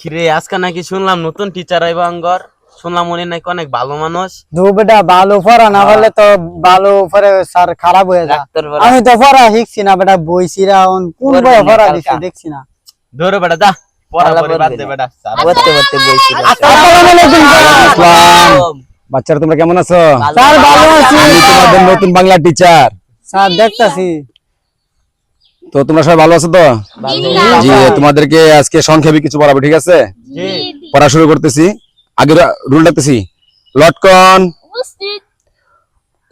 কিরে আজকে নাকি শুনলাম নতুন টিচার আইবা আঙ্গর। শুনলাম উনি নাকি অনেক ভালো মানুষ। দু বেটা ভালো পড়া না বললে তো ভালো পরে স্যার খারাপ হয়ে যায়। আমি তো পড়া শিখছি না বেটা বইছিরা কোন পড়বি বই না পড়া। দিছি দেখছি না। ধরে বেটা যা না। বলতে বইছি আসসালাম। বাচ্চারা তোমরা কেমন আছো? স্যার ভালো আছি। তোমাদের নতুন বাংলা টিচার স্যার দেখতাছি। তো তোমরা সবাই ভালো আছো তো? জি তোমাদেরকে আজকে সংক্ষেপে কিছু পড়াবো ঠিক আছে? পড়া শুরু করতেছি। আগে রুল ডাকতেছি। লটকন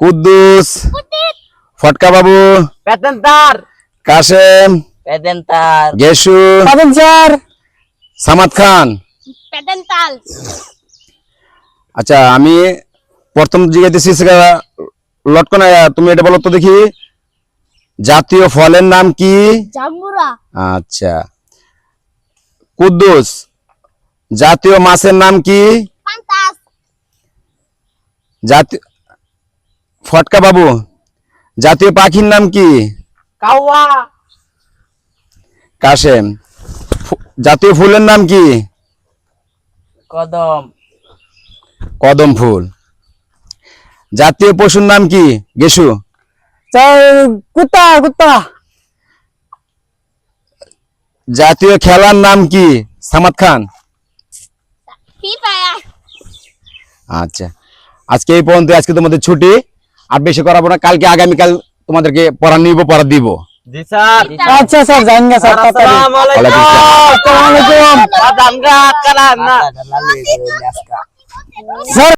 কুদ্দুস ফটকা বাবু কাশেম গেসু স্যার সামাদ খান। আচ্ছা আমি প্রথম জিজ্ঞাসা লটকন তুমি এটা বলো তো দেখি। জাতীয় ফলের নাম কি? জাম্বুরা আচ্ছা। কুদ্দুস। জাতীয় মাছের নাম কি? জাতীয় ফটকা বাবু। জাতীয় পাখির নাম কি? কাওয়া। কাশেম। জাতীয় ফুলের নাম কি? কদম। কদম ফুল। জাতীয় পশুর নাম কি? গেসু। স্যার কুত্তা কুত্তা জাতীয় খেলার নাম কি সামাদ খান ফ্রি ফায়ার আচ্ছা আজকে এই পর্যন্ত আজকে তোমাদের ছুটি। আর বেশি করাবো না কালকে আগামীকাল তোমাদেরকে পড়া নিব পড়া দিব। জি স্যার। আচ্ছা স্যার জান গা স্যার তাড়াতাড়ি। আসসালামু ওয়ালাইকুম আলাইকুম। আসসালাম। আসসালামু আলাইকুম। আদামরা কালা না লাল হয়ে গেল আজকা স্যার